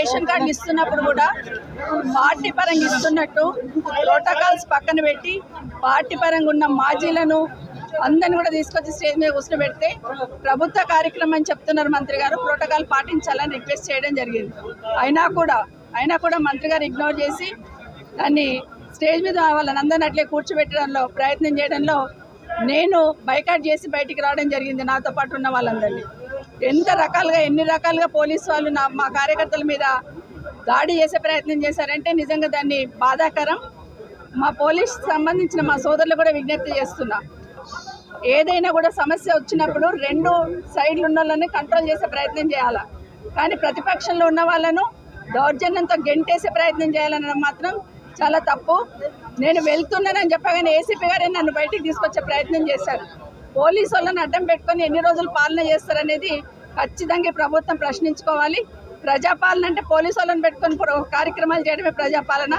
Ration కార్డులు ఇస్తున్నప్పుడు కూడా పార్టీ పరంగా ఇస్తున్నట్టు ప్రోటోకాల్స్ పక్కన పెట్టి పార్టీ పరంగా ఉన్న మాజీలను అందరిని కూడా తీసుకొచ్చి స్టేజ్ మీద కూర్చోబెడితే ప్రభుత్వ కార్యక్రమం అని చెప్తున్నారు మంత్రి గారు ప్రోటోకాల్ పాటించాలని రిక్వెస్ట్ చేయడం జరిగింది. అయినా కూడా అయినా కూడా మంత్రి గారు ఇగ్నోర్ చేసి దాన్ని స్టేజ్ మీద వాళ్ళని అందరిని అట్లే కూర్చోబెట్టడంలో ప్రయత్నం చేయడంలో నేను బైకాట్ చేసి బయటికి రావడం జరిగింది నాతో పాటు ఉన్న వాళ్ళందరినీ. ఎంత రకాలుగా ఎన్ని రకాలుగా పోలీసు వాళ్ళు నా మా కార్యకర్తల మీద దాడి చేసే ప్రయత్నం చేశారంటే నిజంగా దాన్ని బాధాకరం. మా పోలీస్ సంబంధించిన మా సోదరులు కూడా విజ్ఞప్తి చేస్తున్నా. ఏదైనా కూడా సమస్య వచ్చినప్పుడు రెండు సైడ్లు ఉన్న వాళ్ళని కంట్రోల్ చేసే ప్రయత్నం చేయాలా? కానీ ప్రతిపక్షంలో ఉన్న వాళ్ళను దౌర్జన్యంతో గెంటేసే ప్రయత్నం చేయాలనడం మాత్రం చాలా తప్పు. నేను వెళ్తున్నానని చెప్పగానే ఏసీపీ గారే నన్ను బయటికి తీసుకొచ్చే ప్రయత్నం చేశారు. పోలీసు వాళ్ళని అడ్డం పెట్టుకొని ఎన్ని రోజులు పాలన చేస్తారనేది ఖచ్చితంగా ప్రభుత్వం ప్రశ్నించుకోవాలి. ప్రజాపాలన అంటే పోలీసు వాళ్ళని పెట్టుకొని కార్యక్రమాలు చేయడమే ప్రజాపాలన.